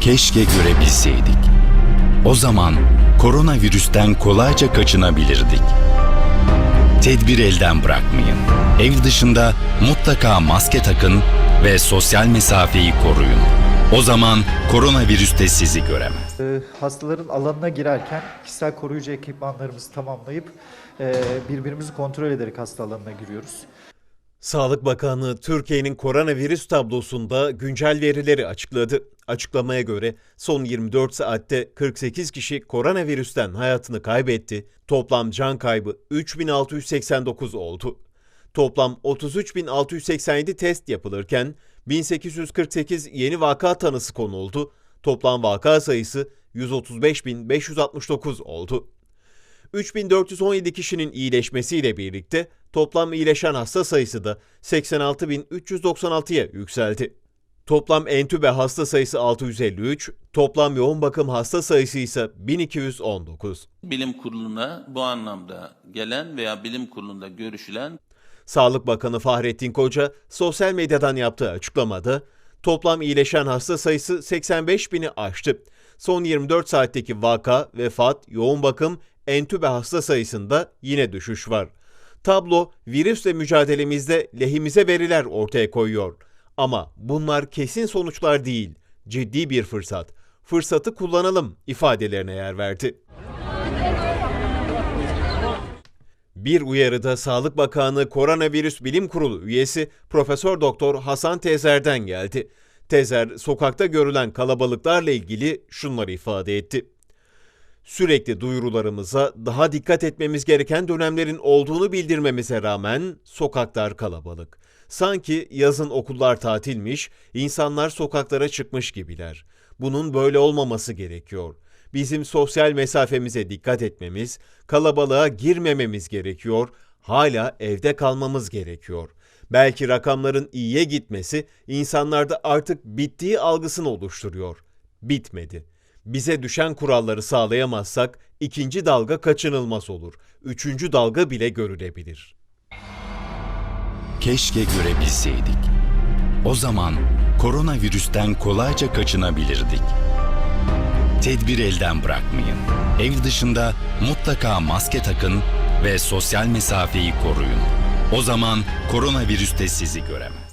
Keşke görebilseydik. O zaman koronavirüsten kolayca kaçınabilirdik. Tedbir elden bırakmayın. Ev dışında mutlaka maske takın ve sosyal mesafeyi koruyun. O zaman koronavirüs de sizi göremez. Ee, hastaların alanına girerken kişisel koruyucu ekipmanlarımızı tamamlayıp e, birbirimizi kontrol ederek hasta alanına giriyoruz. Sağlık Bakanlığı Türkiye'nin koronavirüs tablosunda güncel verileri açıkladı. Açıklamaya göre son 24 saatte 48 kişi koronavirüsten hayatını kaybetti. Toplam can kaybı 3689 oldu. Toplam 33687 test yapılırken 1848 yeni vaka tanısı konuldu. Toplam vaka sayısı 135569 oldu. 3417 kişinin iyileşmesiyle birlikte toplam iyileşen hasta sayısı da 86396'ya yükseldi. Toplam entübe hasta sayısı 653, toplam yoğun bakım hasta sayısı ise 1219. bilim kuruluna bu anlamda gelen veya bilim kurulunda görüşülen Sağlık Bakanı Fahrettin Koca sosyal medyadan yaptığı açıklamada toplam iyileşen hasta sayısı 85 bini aştı. Son 24 saatteki vaka, vefat, yoğun bakım, entübe hasta sayısında yine düşüş var. Tablo virüsle mücadelemizde lehimize veriler ortaya koyuyor. Ama bunlar kesin sonuçlar değil, ciddi bir fırsat. Fırsatı kullanalım ifadelerine yer verdi. Bir uyarıda Sağlık Bakanlığı Koronavirüs Bilim Kurulu üyesi Profesör Doktor Hasan Tezer'den geldi. Tezer sokakta görülen kalabalıklarla ilgili şunları ifade etti. Sürekli duyurularımıza daha dikkat etmemiz gereken dönemlerin olduğunu bildirmemize rağmen sokaklar kalabalık. Sanki yazın okullar tatilmiş, insanlar sokaklara çıkmış gibiler. Bunun böyle olmaması gerekiyor. Bizim sosyal mesafemize dikkat etmemiz, kalabalığa girmememiz gerekiyor, hala evde kalmamız gerekiyor. Belki rakamların iyiye gitmesi insanlarda artık bittiği algısını oluşturuyor. Bitmedi. Bize düşen kuralları sağlayamazsak ikinci dalga kaçınılmaz olur. Üçüncü dalga bile görülebilir. Keşke görebilseydik. O zaman koronavirüsten kolayca kaçınabilirdik. Tedbir elden bırakmayın. Ev dışında mutlaka maske takın ve sosyal mesafeyi koruyun. O zaman koronavirüs de sizi göremez.